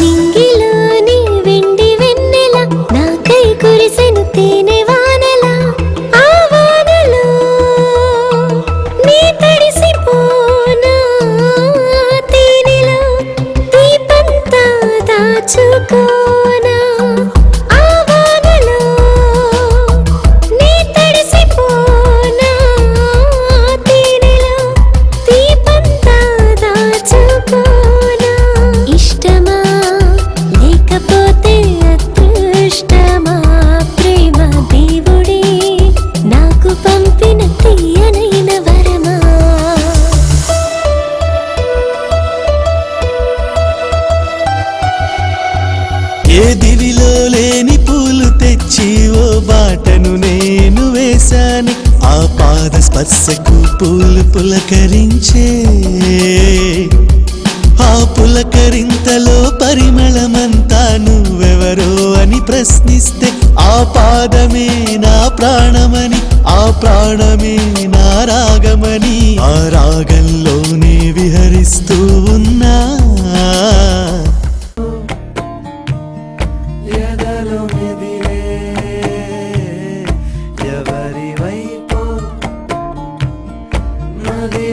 Ningi 歌。పసుపు పూలు పులకరించే ఆ పులకరింతలో పరిమళమంతా నువ్వెవరో అని ప్రశ్నిస్తే ఆ పాదమే నా ప్రాణమని ఆ ప్రాణమే నా రాగమని ఆ రాగంలోనే విహరిస్తూ ఉన్నా. ఎదలో